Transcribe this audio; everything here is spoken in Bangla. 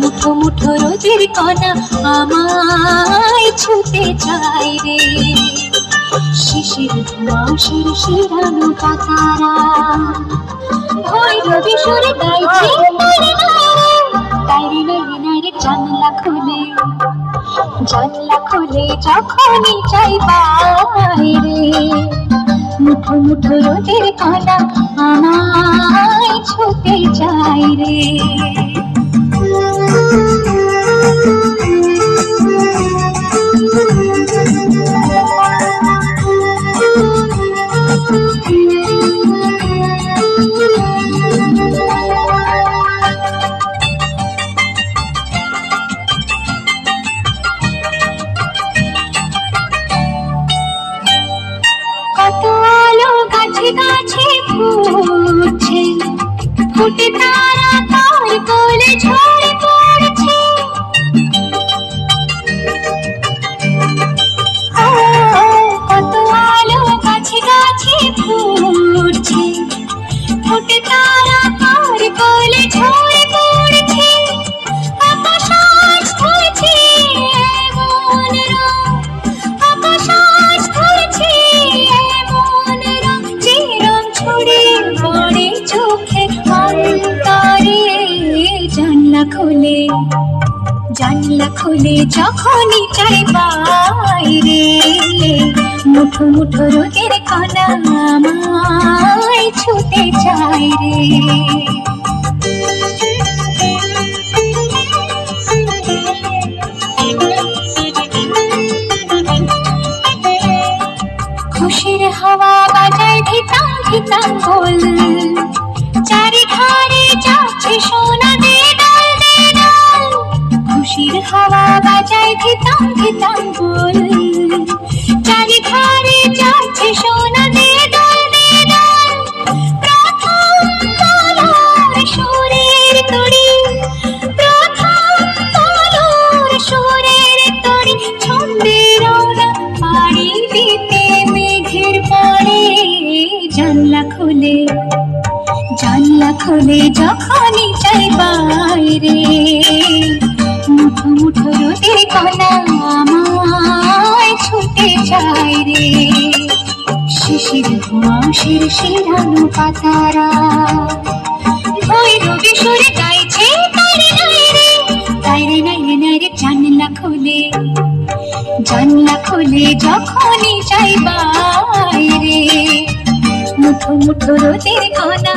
মুঠো মুঠো রোদের কণা আমায় ছুতে চাই রে শিশির শির শিরানো পাতারা। জানলা খুলে যখনই চাই বাইরে। মুঠো মুঠো রোদের কণা আমায় ছুতে চাই রে। গাছে গাছে ফুটছে ফুটে তারা তার কোলে ঝরে জানলা খুলে, জানলা যখনই চাই বাইরে, মুঠো মুঠো রোদের কণা আমায় ছুটে চাই রে। খুশির হাওয়া বাজায় ধিতাম ধিতাম গোল চারি ধারে যাচ্ছে সোনা ধিতাম গোল চারি ধারে যাচ্ছে সোনা দে ডাল দে ডাল প্রথম তলোর সুরের জানলা খুলে যখনই চাই বাইরে মুঠো মুঠো রোদের কণা শিশির ধোঁয়া শির শিরানো পাতারা। ভৈরবী সুরে গাইছে তারে নাইরে তাইরে নাইরে নাইরে জানলা খুলে। জানলা খুলে যখনই যাই বাইরে মুঠো মুঠো রোদের কণা